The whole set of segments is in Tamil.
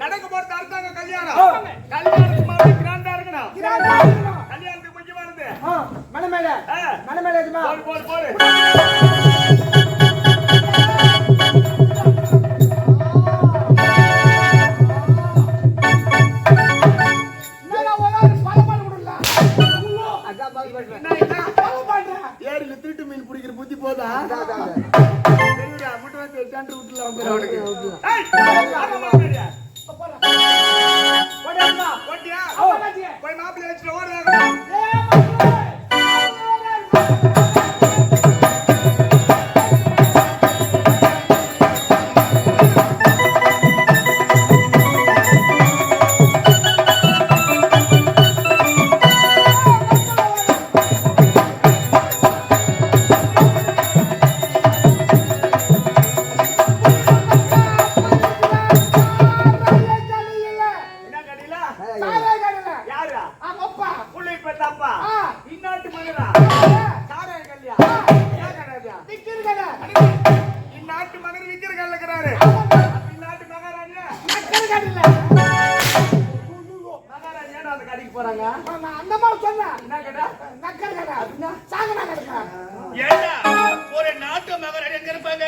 நடக்க போறது அடுத்தாங்க கல்யாணம். கல்யாணத்துக்கு மாதிரி கிராண்டா இருக்கணும். கல்யாணத்துக்கு முக்கியமானது ஆ, மலை மேல. மலை மேல போடு போடு போடு. போதா முட்டை வந்து விட்டுலாம் போய் மாப்பிள்ளை வச்சுட்டு ஓடுறாங்க இருப்பாங்க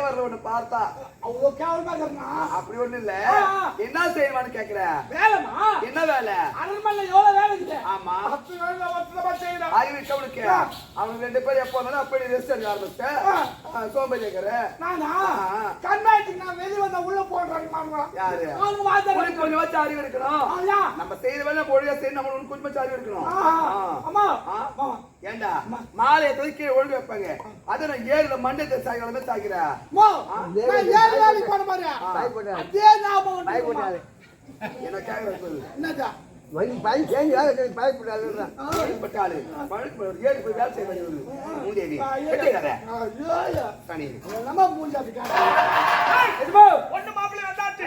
வரல ஒண்ணு பார்த்தா அவ்வளவு கேவலமா இருக்கிறனா? அப்படி ஒண்ணு இல்ல. என்ன செய்வான்னு கேக்குற வேலைமா? என்ன வேலை அரண்மனையில எவ்வளவு வேலை இருக்குது? ஆமா பத்து வேலை ஒருத்தனை செய்யணும். அறிவிக்க அவனுக்கு அவனுக்கு ரெண்டு பேரும் எப்போ வந்தாலும் அப்படி ரெஸ்ட் எடுக்க ஆரம்பிச்சேன் சோம்பேறி கேக்குற நானா? கண்ணாடிக்கு நான் வெளிய வந்தா உள்ள போடுறாங்க. யாரு உனக்கு இருக்கு. கொஞ்சம் வச்சு அறிவு இருக்கணும். நம்ம செய்த வேலை மொழியா செய்ய நம்ம உனக்கு கொஞ்சம் வச்சு அறிவு இருக்கணும் ஆ. ஆ. ஏண்டா? மாலையை தூக்கி கீழே ஒழுங்கு வைப்பாங்க. அதை நான் ஏறுல மண்டை சாய்க்காலமே சாய்க்கிற? அம்மா, நான் ஏழு வேலைக்கு போன. பயப்படாது. அதே ஞாபகம்? பயப்படாது. சொல்லு என்னது? வழி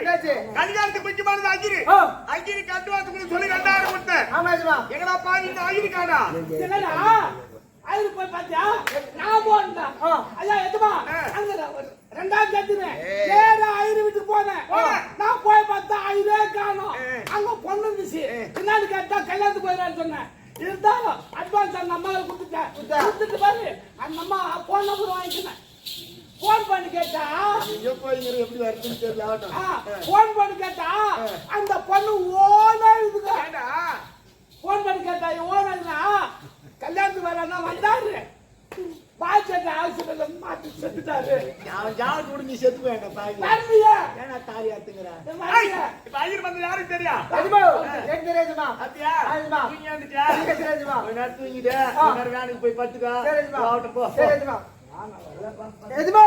ஏறி? கல்யாணத்துக்கு முக்கியமானது அகிரி ஆ. அகிரி கட்டுவாத்துக்கு சொல்லி ரெண்டாயிரம் கொடுத்தேன் எங்கடா பாரு இந்த அகிரி என்னடா? அதுக்கு போய் பாத்தியா? நான் போனேன். ஐயா, எதுமா? அங்க ஒரு ரெண்டாவது தேதினேன். ஏய். நேரா ஐயரு வீட்டுக்கு போனேன். நான் போய் பார்த்தா ஐயரே காணோம். அங்க பொண்ணு இருந்துச்சு. என்னன்னு கேட்டா கல்யாணத்துக்கு போயிடறான்னு சொன்னேன். இருந்தாலும் advance அந்த அம்மாவுக்கு கொடுத்துட்டேன். கொடுத்துட்டு பாரு, அந்த அம்மா phone number வாங்கிக்கினேன். Phone பண்ணி கேட்டா? எப்படி வருதுன்னு தெரியல phone பண்ணி கேட்டா அந்த பொண்ணு ஓனா ஏண்டா? போன் பண்ணி கேட்டா ஓனா கல்யாணத்துக்கு வரனா வந்தாரு. பாய்ச்சட்ட ஹாஸ்பிட்டல்ல மாத்தி செத்துட்டாரு. அவன் கூட நீ செத்து வேண்டாம் தாய். ஏன்னா அத்துங்கிற வரலையே இப்ப வந்து யாருக்கு தெரியும் எஜமா எனக்கு தெரியாதுமா அத்தியா ஆமா. தூங்கி வந்துட்டியா எனக்கு தெரியாதுமா வேலைக்கு போய் பத்துக்கோ. ஆகட்டும் போ. எஜமா எஜமா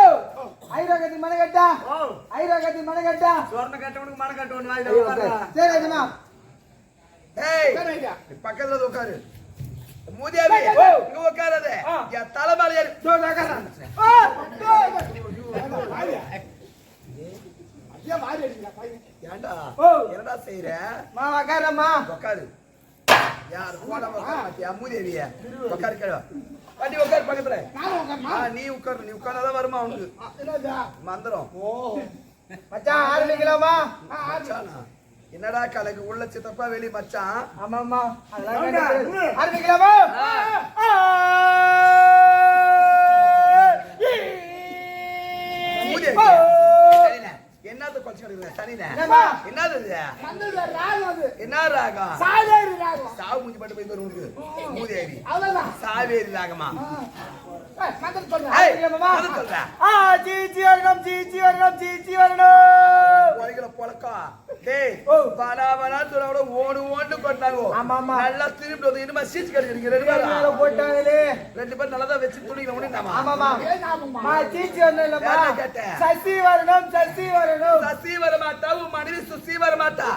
ஐரோகத்தி மனை கட்டா? ஓ. ஐரோகத்தி மனை கட்டா? சொர்ண கட்டவனுக்கு மன கட்டவனு ஐயோ, சரி. எஜமா ஏய். பக்கத்துல உட்காரு. மூதியாவே இங்க உட்காராத. என் தலைமையில ஏறி. நான் உட்கார்றேன். அப்படியே மாறி அடிங்க ஓ. என்னடா செய்யற மா உக்காரம்மா உட்காரு. யார் போட மாத்தியா மூதேவிய உட்காரு கேளு வண்டி உட்காரு பக்கத்துல. நீ உட்காரு நீ உட்கார்ந்தாதான் வருமா அவனுக்கு மந்திரம். ஓ. மச்சான் ஆரம்பிக்கலாமா? என்னடா கலக்கு உள்ள சித்தப்பா வெளி மச்சான்? தெரியாது. ஆரம்பிக்கலாமா? மூதேவி. என்ன ராகம்? சாவு முடிஞ்சு பட்டு போய் உனக்கு. மூதேவி. அவ்வளவுதான். சாவேரி ராகமா? சொல்றேன் ஜி ஜி வரணும் ஜி ஜி வரணும் ஜி ஜி வரணும். பொழக்கம் பலாபலாத்தோட ஓடு ஓடு கொட்டாங்க நல்லா திரும்பி வந்து இனிமே சீட் கிடைச்சிருக்கு ரெண்டு பேரும். ரெண்டு பேரும் நல்லா தான் வச்சு துணிக்க முடியும் ஆமாமா சீச்சு வரணும் சசி வரணும். சசி வரமாட்டா உன் மனைவி சுசி வரமாட்டா?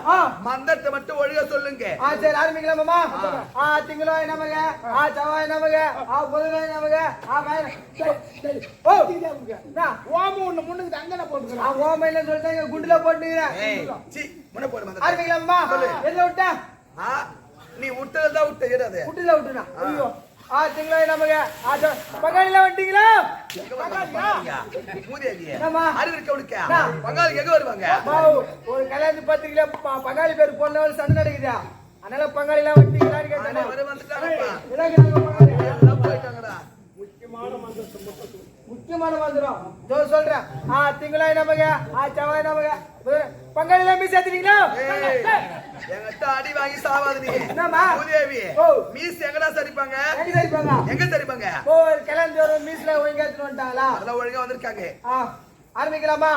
மட்டும் ஒழுக சொல்லுங்க. ஆ சரி ஆரம்பிக்கலாமாமா ஆ. திங்களாய் நமக ஆ செவ்வாய் நமக ஆ புதனாய் நமக ஆ மயன ஓ ஓமம் ஒண்ணு முன்னுக்கு குண்டுல போட்டு முன்ன போடு நீ விட்டதுல தான் விட்ட இராது விட்டுனா. ஐயோ. ஆ திங்களா நமக்கு ஆ பங்காளில வந்துட்டீங்களா? பங்காளி எங்க வருவாங்க? ஒரு கல்யாணத்து பத்து கிலோ பங்காளி பேர் போன சண்டை நடக்குதா? அதனால பங்காளி எல்லாம் வந்துட்டீங்களான்னு கேட்டேன் முக்கியமான மந்திரத்தை மட்டும் முக்கியமான மந்திரம் இதோ சொல்றேன் ஆ திங்களாய் நமக ஆ செவ்வாய் நமக புதன் பங்காளி எல்லாம் மீஸ் ஏத்துறீங்களா ஏய், என்கிட்ட அடி வாங்கி சாவாது நீ. என்னம்மா? மூதேவி. ஓ. மீஸ் எங்கடா சரிப்பாங்க? எங்க சரிப்பாங்க எங்க சரிப்பாங்க? ஓ கல்யாணத்து வரும் மீஸ்ல ஒழுங்கா எடுத்துட்டு வந்துட்டாங்களா அதெல்லாம் ஒழுங்கா வந்திருக்காங்க. ஆ ஆரம்பிக்கலாமா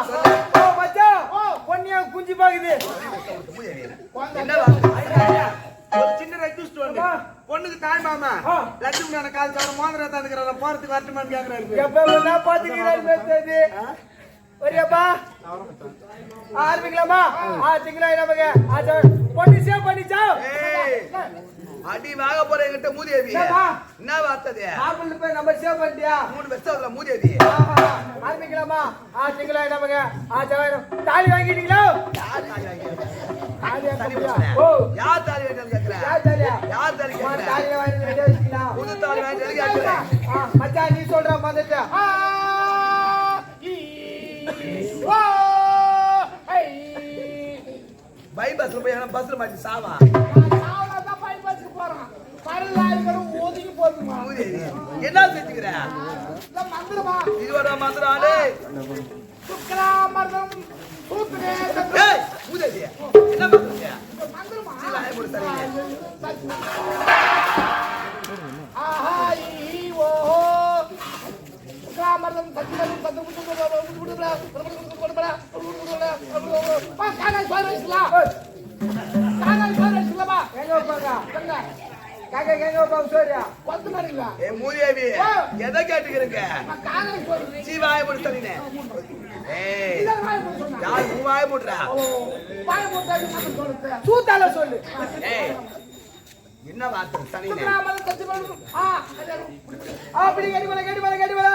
ஓ மச்சான் பொன்னியா குஞ்சு பாக்குது. என்ன? ஒரு சின்ன ரெக்வஸ்ட் ஒன்று பொண்ணுக்கு தாய் மாமா. லட்சுமி நான் காது போறதுக்கு வரட்டுமான்னு கேட்கறாரு பாத்துக்கிறேன் வரியாப்பா ஆரம்பிக்கலாமா? ஆ சிங்களா நமக்கு. பண்ணிச்சா? பண்ணிச்சா அடி வாங்க போற என்கிட்ட மூதேவி. என்ன வார்த்தது? ஆப்பிள் போய் நம்ம சேவ் பண்ணிட்டியா? மூணு வருஷம் அதுல மூதேவி. ஆரம்பிக்கலாமா? ஆ சிங்களா ஆ தாலி வாங்கிட்டீங்களா? தாலி வாங்கி யார் தாலி வேண்டாம் கேட்கிறேன் யார் தாலி கேட்கிறேன் புது தாலி வேண்டாம் நீ சொல்ற மாதிரி பை பஸ்ல போய் பஸ்ல மாட்டி சாவா? பை பஸ்க்கு என்ன செஞ்சுக்கிற? மந்திரமா? இதுவரை மந்திரம் சுக்கரா மந்திரம் எதை கேட்டுக்கிறீங்க சீவாய போட்டு சொல்லினே ஏய் யார் மூவாய சொல்லு. என்ன வார்த்தை? சரினே அப்படி கேடி வர கேடி வர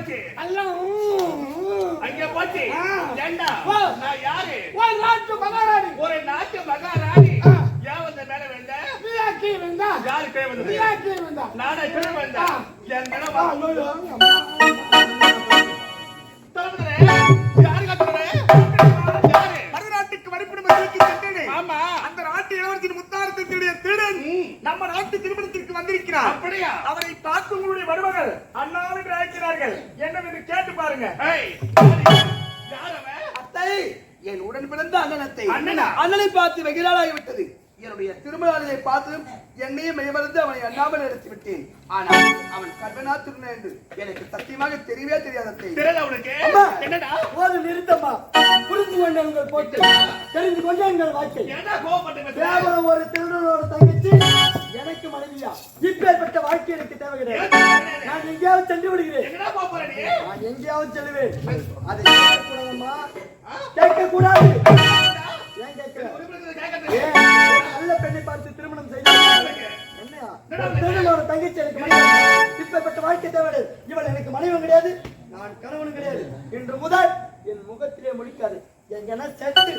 போச்சு? எல்லாம் ம், ம். அங்க போச்சு. ஆ. ஏண்டா? ஓ. நான் யாரு? ஒரு நாட்டு மகாராணி ஒரு நாட்டு மகாராணி. ஆ. ஏன் வந்து மேல விழுந்த? நீயா கீழே விழுந்தா? யாரு கீழே வந்தது? நீயா கீழே விழுந்தா? நானா கீழே விழுந்தேன். ஆ. என் நினைவா? ஆ, ஐயோ, அம்மா. தளபதிரே, யாரு கத்துறே? யாரு? மறுநாட்டுக்கு வரிப்படும் தூக்கி சென்றேனே ஆமா. அந்த நாட்டு இளவரசின் முத்தாரத்தை திருடிய திருடன் நம்ம நாட்டு திருமணத்திற்கு வந்திருக்கிறார். அப்படியா? அவரை பார்த்து உங்களுடைய மருமகள் அண்ணாவில் என்று அழைக்கிறார்கள் என்னவென்று கேட்டு பாருங்க? அத்தை என் உடன் பிறந்த அண்ணனத்தை. அண்ணனா? பார்த்து வெகு நாளாகிவிட்டது என்னுடைய திருமணத்தை பார்த்ததும் என்னையும் மெய்மறந்து அவனை எண்ணாமல் எடுத்து விட்டேன் ஆனால் அவன் கர்ப்பனா திருநன் என்று எனக்கு சத்தியமாக தெரியவே தெரியாது? போது நிறுத்தம்மா. புரிந்து கொண்ட உங்கள் போட்டு தெரிந்து கொண்ட எங்கள் வாழ்க்கை பேசுற? கேவலம் ஒரு தங்கச்சி. எனக்கு மனைவியா இப்பேற்பட்ட வாழ்க்கை எனக்கு தேவை கிடையாது நான் எங்கேயாவது சென்று விடுகிறேன்? நான் எங்கேயாவது செல்லுவேன். அதை கேட்கக்கூடாதம்மா. கேட்க கூடாது ஏன்? ஒரு நல்ல பெண்ணை பார்த்து திருமணம் ஒரு திருடனோட தங்கச்சி எனக்கு இப்பேற்பட்ட வாழ்க்கை தேவை. இவள் எனக்கு மனைவன் கிடையாது. நான் கணவனும் கிடையாது. இன்று முதல் என் முகத்திலே முடிக்காது எங்கன்னா செத்து